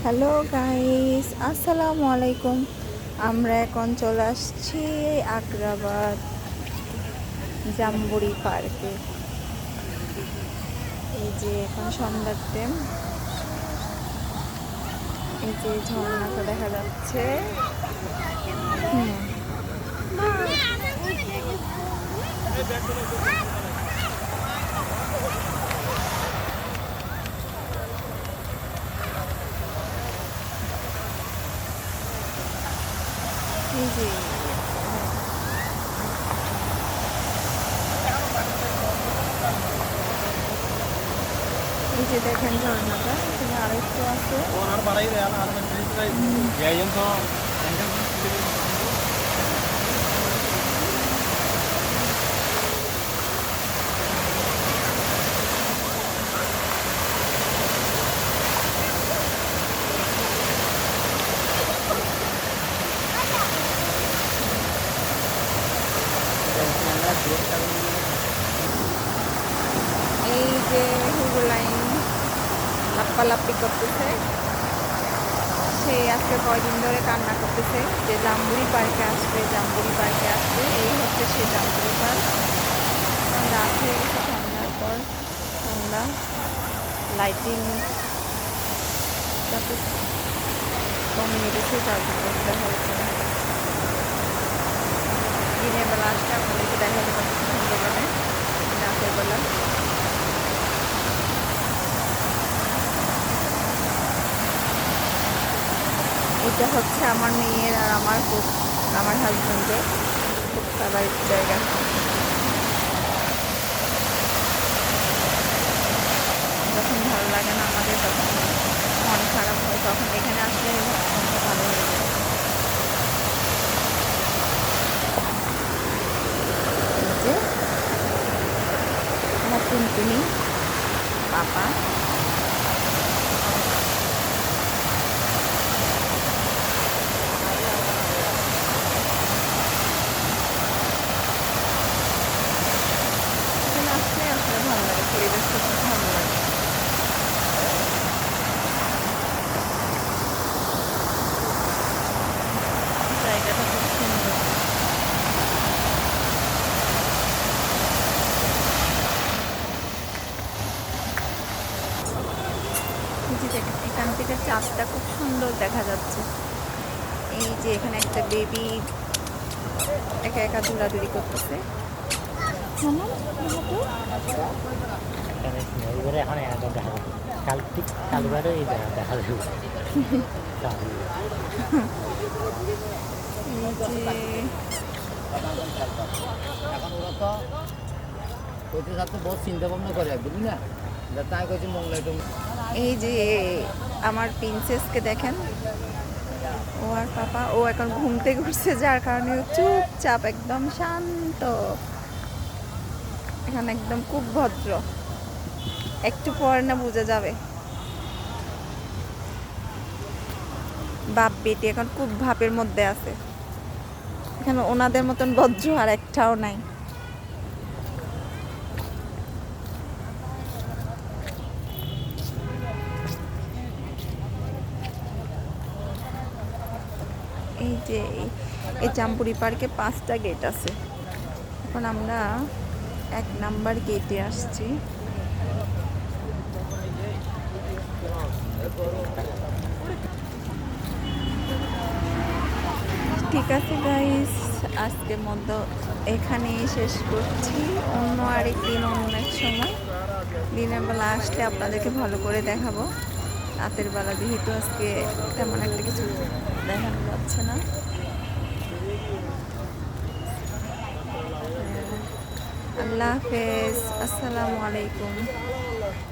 Hello guys আসসালামু আলাইকুম আমরা এখন চলে আসছি আগ্রাবাদ জাম্বুরি পার্কে এই যে এখন সন্ধ্যার টাইম এই যে ঝর্ণাটা দেখা যাচ্ছে হুম যে এই যে দেখেন ঝর্ণাটা এখানে আরেকটু আছে। লাপ্পালাপ্পি করতেছে সে আজকে কয়দিন ধরে কান্না করতেছে যে জাম্বুরি পার্কে আসবে জাম্বুরি পার্কে আসবে, এই হচ্ছে সে জাম্বুরি পার্ক। রাত হয়ে গেছে ঠান্ডার পর ঠান্ডা লাইটিং কমিয়ে গেছে দেখা হচ্ছে না দিনের বেলা আসলে আপনাদেরকে দেখাতে পারছি সুন্দরবনে রাতের বেলা এটা হচ্ছে আমার মেয়ের আর আমার খুব, আমার হাজব্যান্ডের খুব ফেভারিট জায়গা। যখন ভালো লাগে না আমাদের, তখন মন খারাপ হয়, তখন এখানে আসলে ভালো হয়ে যায়। এই যে পাপা এখানে আসলে আসলে ভালো লাগে পরিবেশটা খুব ভালো লাগে। জায়গাটা এখান থেকে চাঁদটা খুব সুন্দর দেখা যাচ্ছে। এই যে এখানে একটা বেবি একা একা দৌড়াদৌড়ি করতেছে। এখন একদম দেখা কাল ঠিক কালবারে এই দেখা যাবে তো কইতে সাথে বহুত চিন্তা ভাবনা করে বুঝলি না তাই এই যে আমার প্রিন্সেসকে দেখেন। ও আর পাপা, ও এখন ঘুমতে ঘুরছে যার কারণে চুপচাপ একদম শান্ত। এখন একদম খুব ভদ্র। একটু পরে না বোঝা যাবে। বাপ বেটি এখন খুব ভাপের মধ্যে আছে। এখানে ওনাদের মতন ভদ্র আর একটাও নাই। এই যে এই- জাম্পুরি পার্কে পাঁচটা গেট আছে। এখন আমরা এক নাম্বার গেটে আসছি। ঠিক আছে গাইস আজকের মতো এখানেই শেষ করছি। অন্য আরেকদিন, অন্য এক সময়। দিনের বেলা আসলে আপনাদেরকে ভালো করে দেখাবো। রাতের বেলা যেহেতু আজকে তেমন একটা কিছু দেখানো যাচ্ছে না। আল্লাহ হাফেজ। আসসালামু আলাইকুম।